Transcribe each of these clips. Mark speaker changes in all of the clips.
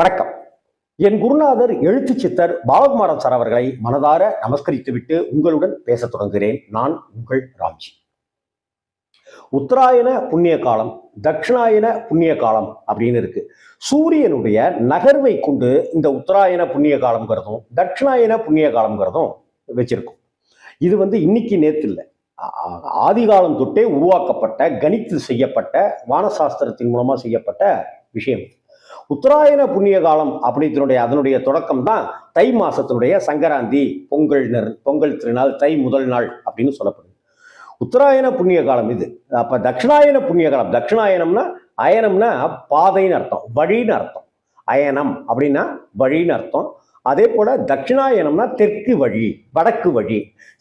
Speaker 1: வணக்கம். என் குருநாதர் எழுத்து சித்தர் பாவகுமாரன் சார் அவர்களை மனதார நமஸ்கரித்துவிட்டு உங்களுடன் பேசத் தொடங்குகிறேன். நான் உங்கள் ராம்ஜி. உத்தராயண புண்ணிய காலம் தட்சிணாயன புண்ணிய காலம் அப்படின்னு இருக்கு. சூரியனுடைய நகர்வை கொண்டு இந்த உத்தராயண புண்ணிய காலம்ங்கிறதும் தட்சிணாயன புண்ணிய காலம்ங்கிறதும் வச்சிருக்கும். இது வந்து இன்னைக்கு நேத்து இல்லை ஆதிகாலம் தொட்டே உருவாக்கப்பட்ட கணித்து செய்யப்பட்ட வானசாஸ்திரத்தின் மூலமா செய்யப்பட்ட விஷயம். உத்தராயண புண்ணிய காலம் அப்படித்தினுடைய அதனுடைய தொடக்கம் தான் தை மாசத்தினுடைய சங்கராந்தி பொங்கல் பொங்கல் திருநாள் தை முதல் நாள் அப்படின்னு சொல்லப்படுது. உத்தராயண புண்ணிய காலம் இது. அப்ப தட்சிணாயன புண்ணிய காலம். தட்சிணாயனம்னா அயனம்னா பாதைன்னு அர்த்தம் வழின்னு அர்த்தம். அயனம் அப்படின்னா வழின்னு அர்த்தம். அதே போல தட்சிணாயனம்னா தெற்கு வழி வடக்கு வழி.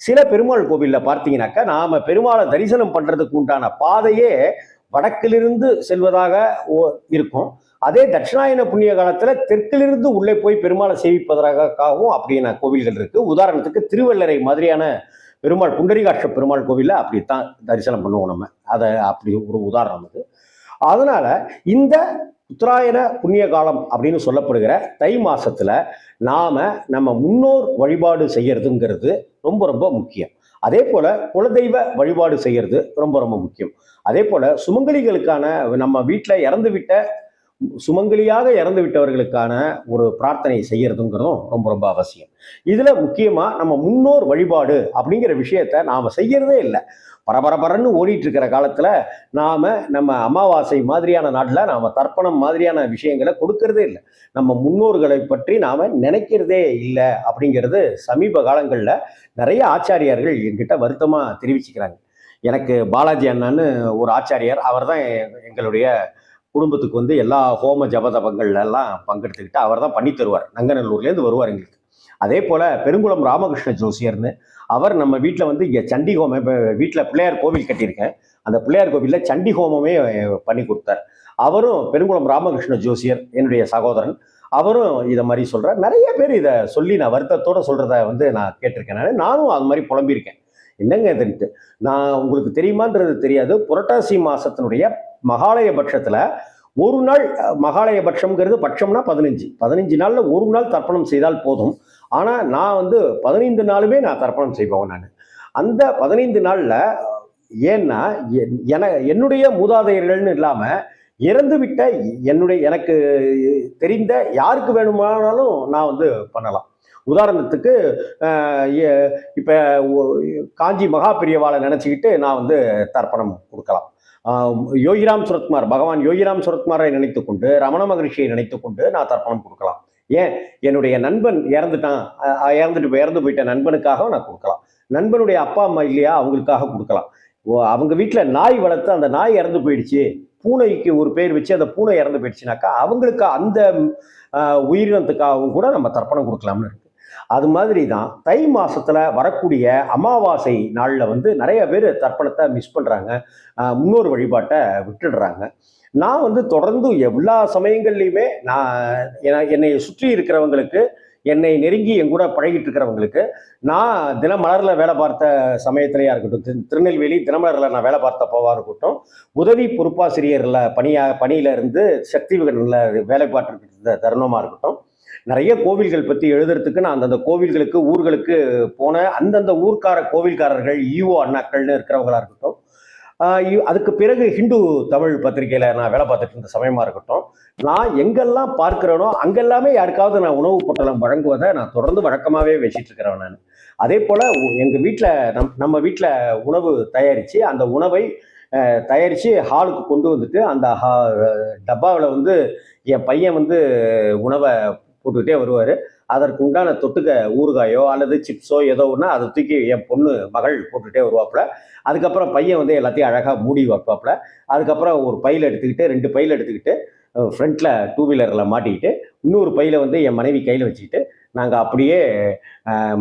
Speaker 1: சில பெருமாள் கோவில்ல பார்த்தீங்கன்னாக்கா நாம பெருமாளை தரிசனம் பண்றதுக்கு உண்டான பாதையே வடக்கிலிருந்து செல்வதாக ஓ- இருக்கும். அதே தட்சிணாயன புண்ணிய காலத்துல தெற்கிலிருந்து உள்ளே போய் பெருமாளை சேவிப்பதற்காகவும் அப்படியான கோவில்கள் இருக்கு. உதாரணத்துக்கு திருவள்ளரை மாதிரியான பெருமாள் புண்டரிகாட்ச பெருமாள் கோவில்ல அப்படித்தான் தரிசனம் பண்ணுவோம் நம்ம. அதை அப்படி ஒரு உதாரணம் அது. அதனால இந்த உத்தராயண புண்ணிய காலம் அப்படின்னு சொல்லப்படுகிற தை மாசத்துல நாம நம்ம முன்னோர் வழிபாடு செய்யறதுங்கிறது ரொம்ப ரொம்ப முக்கியம். அதே போல குலதெய்வ வழிபாடு செய்யறது ரொம்ப ரொம்ப முக்கியம். அதே போல சுமங்கலிகளுக்கான நம்ம வீட்டில் இறந்து விட்ட சுமங்கலியாக இறந்து விட்டவர்களுக்கான ஒரு பிரார்த்தனை செய்யறதுங்கிறதும் ரொம்ப ரொம்ப அவசியம். இதுல முக்கியமா நம்ம முன்னோர் வழிபாடு அப்படிங்கிற விஷயத்த நாம செய்யறதே இல்லை. பரபரபரன்னு ஓடிட்டு இருக்கிற காலத்துல நாம நம்ம அமாவாசை மாதிரியான நாட்டில் நாம தர்ப்பணம் மாதிரியான விஷயங்களை கொடுக்கறதே இல்லை. நம்ம முன்னோர்களை பற்றி நாம நினைக்கிறதே இல்லை அப்படிங்கிறது சமீப காலங்களில் நிறைய ஆச்சாரியார்கள் என்கிட்ட வருத்தமாக தெரிவிச்சுக்கிறாங்க. எனக்கு பாலாஜி அண்ணான்னு ஒரு ஆச்சாரியார் அவர் தான் எங்களுடைய குடும்பத்துக்கு வந்து எல்லா ஹோம ஜபதபங்கள்லாம் பங்கெடுத்துக்கிட்டு அவர் தான் பண்ணி தருவார் நங்கநல்லூர்லேருந்து வருவார் எங்களுக்கு. அதே போல பெருங்குளம் ராமகிருஷ்ண ஜோசியர்னு அவர் நம்ம வீட்டில் வந்து இங்கே சண்டி ஹோமம் இப்போ வீட்டில் பிள்ளையார் கோவில் கட்டியிருக்கேன். அந்த பிள்ளையார் கோவிலில் சண்டி ஹோமமே பண்ணி கொடுத்தார். அவரும் பெருங்குளம் ராமகிருஷ்ண ஜோசியர் என்னுடைய சகோதரன். அவரும் இதை மாதிரி சொல்கிறார் நிறைய பேர் இதை சொல்லி நான் வருத்தத்தோட சொல்கிறத வந்து நான் கேட்டிருக்கேன். நான் நானும் அது மாதிரி புலம்பியிருக்கேன். என்னங்க இதுன்ட்டு? நான் உங்களுக்கு தெரியுமான்றது தெரியாது. புரட்டாசி மாதத்தினுடைய மகாலய பட்சத்தில் ஒரு நாள் மகாலய பட்சம்ங்கிறது பட்சம்னா பதினஞ்சு. பதினஞ்சு நாளில் ஒரு நாள் தர்ப்பணம் செய்தால் போதும். ஆனால் நான் வந்து பதினைந்து நாளுமே நான் தர்ப்பணம் செய்வேன் நான். அந்த பதினைந்து நாளில் ஏன்னா என்- என என்னுடைய மூதாதையர்கள்னு இல்லாமல் இறந்துவிட்ட என்னுடைய எனக்கு தெரிந்த யாருக்கு வேணுமானாலும் நான் வந்து பண்ணலாம். உதாரணத்துக்கு இப்போ காஞ்சி மகா பெரியவாளை நினச்சிக்கிட்டு நான் வந்து தர்ப்பணம் கொடுக்கலாம். யோகிராம் சுரத்குமார் பகவான் யோகிராம் சுரத்குமாரை நினைத்து கொண்டு ரமண மகரிஷியை நினைத்து கொண்டு நான் தர்ப்பணம் கொடுக்கலாம். ஏன்? என்னுடைய நண்பன் இறந்துட்டான் இறந்துட்டு போய் இறந்து போயிட்ட நண்பனுக்காக நான் கொடுக்கலாம். நண்பனுடைய அப்பா அம்மா இல்லையா அவங்களுக்காக கொடுக்கலாம். ஓ, அவங்க வீட்டில் நாய் வளர்த்து அந்த நாய் இறந்து போயிடுச்சு. பூனைக்கு ஒரு பேர் வச்சு அந்த பூனை இறந்து போயிடுச்சுனாக்கா அவங்களுக்கு அந்த உயிரினத்துக்காகவும் கூட நம்ம தர்ப்பணம் கொடுக்கலாம்னு இருக்கு. அது மாதிரி தான் தை மாசத்துல வரக்கூடிய அமாவாசை நாளில் வந்து நிறைய பேர் தர்ப்பணத்தை மிஸ் பண்ணுறாங்க முன்னோர் வழிபாட்டை விட்டுடுறாங்க. நான் வந்து தொடர்ந்து எல்லா சமயங்கள்லையுமே நான் என்னை சுற்றி இருக்கிறவங்களுக்கு என்னை நெருங்கி என் கூட பழகிட்டு இருக்கிறவங்களுக்கு நான் தினமலரில் வேலை பார்த்த சமயத்திலையா இருக்கட்டும் திரு- திருநெல்வேலி தினமலரில் நான் வேலை பார்த்த போவாக இருக்கட்டும் உதவி பொறுப்பாசிரியரில் பணியா பணியில இருந்து சக்தி விகடனில் வேலை பார்த்துட்டு இருந்த தருணமாக இருக்கட்டும் நிறைய கோவில்கள் பற்றி எழுதுறதுக்கு நான் அந்தந்த கோவில்களுக்கு ஊர்களுக்கு போன அந்தந்த ஊர்க்கார கோவில்காரர்கள் ஈஓ அண்ணாக்கள்னு இருக்கிறவங்களா இருக்கட்டும். அதுக்கு பிறகு ஹிந்து தமிழ் பத்திரிகையில் நான் வேலை பார்த்துட்டு இருந்த சமயமாக இருக்கட்டும். நான் எங்கெல்லாம் பார்க்கிறேனோ அங்கெல்லாமே யாருக்காவது நான் உணவு பொட்டலம் வழங்குவதை நான் தொடர்ந்து வழக்கமாகவே வச்சிட்டு இருக்கிறேன் நான். அதே போல் எங்கள் வீட்டில் நம் நம்ம வீட்டில் உணவு தயாரித்து அந்த உணவை தயாரித்து ஹாலுக்கு கொண்டு வந்துட்டு அந்த ஹா டப்பாவில் வந்து என் பையன் வந்து உணவை போட்டுக்கிட்டே வருவார். அதற்கு உண்டான தொட்டுக்க ஊறுகாயோ அல்லது சிப்ஸோ ஏதோ ஒன்றா அதை தூக்கி என் பொண்ணு மகள் போட்டுகிட்டே வருவாப்புல. அதுக்கப்புறம் பையன் வந்து எல்லாத்தையும் அழகாக மூடி வைப்பாப்புல. அதுக்கப்புறம் ஒரு பையில் எடுத்துக்கிட்டு ரெண்டு பையில் எடுத்துக்கிட்டு ஃப்ரண்ட்டில் டூ வீலரில் மாட்டிக்கிட்டு இன்னொரு பையில் வந்து என் மனைவி கையில் வச்சுக்கிட்டு நாங்கள் அப்படியே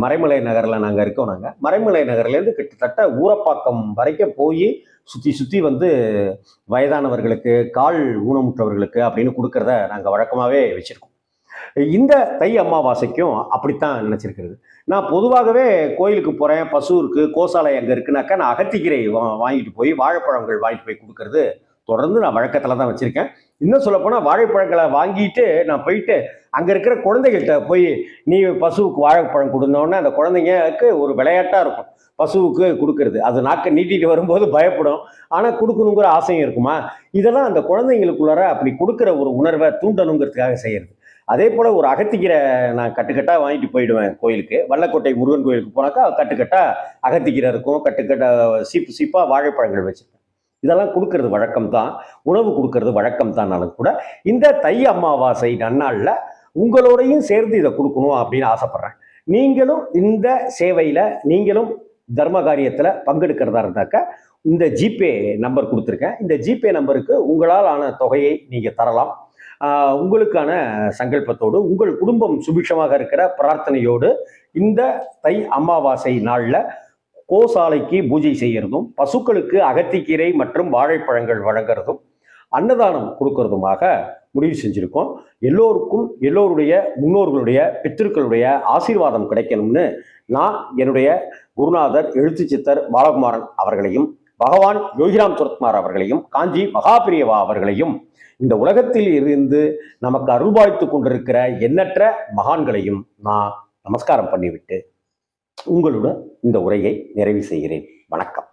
Speaker 1: மறைமலை நகரில் நாங்கள் இருக்கோம் நாங்கள் மறைமலை நகர்லேருந்து கிட்டத்தட்ட ஊரப்பாக்கம் வரைக்கும் போய் சுற்றி சுற்றி வந்து வயதானவர்களுக்கு கால் ஊனமுற்றவர்களுக்கு அப்படின்னு கொடுக்குறத நாங்கள் வழக்கமாகவே வச்சுருக்கோம். இந்த தை அமாவாசைக்கும் அப்படித்தான் நினச்சிருக்கிறது. நான் பொதுவாகவே கோயிலுக்கு போகிறேன் பசு இருக்குது கோசாலை அங்கே இருக்குனாக்கா நான் அகத்திக்கீரை வா வாங்கிட்டு போய் வாழைப்பழங்கள் வாங்கிட்டு போய் கொடுக்கறது தொடர்ந்து நான் வழக்கத்தில் தான் வச்சுருக்கேன். இன்னும் சொல்லப்போனால் வாழைப்பழங்களை வாங்கிட்டு நான் போயிட்டு அங்கே இருக்கிற குழந்தைகள்கிட்ட போய் நீ பசுவுக்கு வாழைப்பழம் கொடுனோடனே அந்த குழந்தைங்களுக்கு ஒரு விளையாட்டாக இருக்கும். பசுவுக்கு கொடுக்கறது. அது நாக்கை நீட்டிட்டு வரும்போது பயப்படும். ஆனால் கொடுக்கணுங்கிற ஆசையும் இருக்குமா? இதெல்லாம் அந்த குழந்தைங்களுக்குள்ளார அப்படி கொடுக்குற ஒரு உணர்வை தூண்டணுங்கிறதுக்காக செய்கிறது அதே போல் ஒரு அகத்திக்கீரை நான் கட்டுக்கட்டாக வாங்கிட்டு போயிடுவேன் கோயிலுக்கு. வல்லக்கோட்டை முருகன் கோயிலுக்கு போனாக்கா கட்டுக்கட்டாக அகத்திக்கீரை இருக்கும் கட்டுக்கட்டா சீப்பு சீப்பாக வாழைப்பழங்கள் வச்சுருப்பேன். இதெல்லாம் கொடுக்கறது வழக்கம் தான் உணவு கொடுக்கறது வழக்கம் தான்னாலும் கூட இந்த தை அமாவாசை நன்னாளில் உங்களோடையும் சேர்ந்து இதை கொடுக்கணும் அப்படின்னு ஆசைப்பட்றேன். நீங்களும் இந்த சேவையில் நீங்களும் தர்ம காரியத்தில் பங்கெடுக்கிறதா இருந்தாக்கா இந்த ஜிபே நம்பர் கொடுத்துருக்கேன். இந்த ஜிபே நம்பருக்கு உங்களால் ஆன தொகையை நீங்கள் தரலாம். உங்களுக்கான சங்கல்பத்தோடு உங்கள் குடும்பம் சுபிக்ஷமாக இருக்கிற பிரார்த்தனையோடு இந்த தை அமாவாசை நாளில் கோசாலைக்கு பூஜை செய்கிறதும் பசுக்களுக்கு அகத்திக்கீரை மற்றும் வாழைப்பழங்கள் வழங்குறதும் அன்னதானம் கொடுக்கறதுமாக முடிவு செஞ்சுருக்கோம். எல்லோருக்கும் எல்லோருடைய முன்னோர்களுடைய பித்திருக்களுடைய ஆசீர்வாதம் கிடைக்கணும்னு நான் என்னுடைய குருநாதர் எழுத்து சித்தர் பாலகுமாரன் அவர்களையும் பகவான் யோகிராம் சுரத்குமார் அவர்களையும் காஞ்சி மகாபிரியவா அவர்களையும் இந்த உலகத்தில் இருந்து நமக்கு அருள்பாய்த்து கொண்டிருக்கிற எண்ணற்ற மகான்களையும் நான் நமஸ்காரம் பண்ணிவிட்டு உங்களுடன் இந்த உரையை நிறைவு செய்கிறேன். வணக்கம்.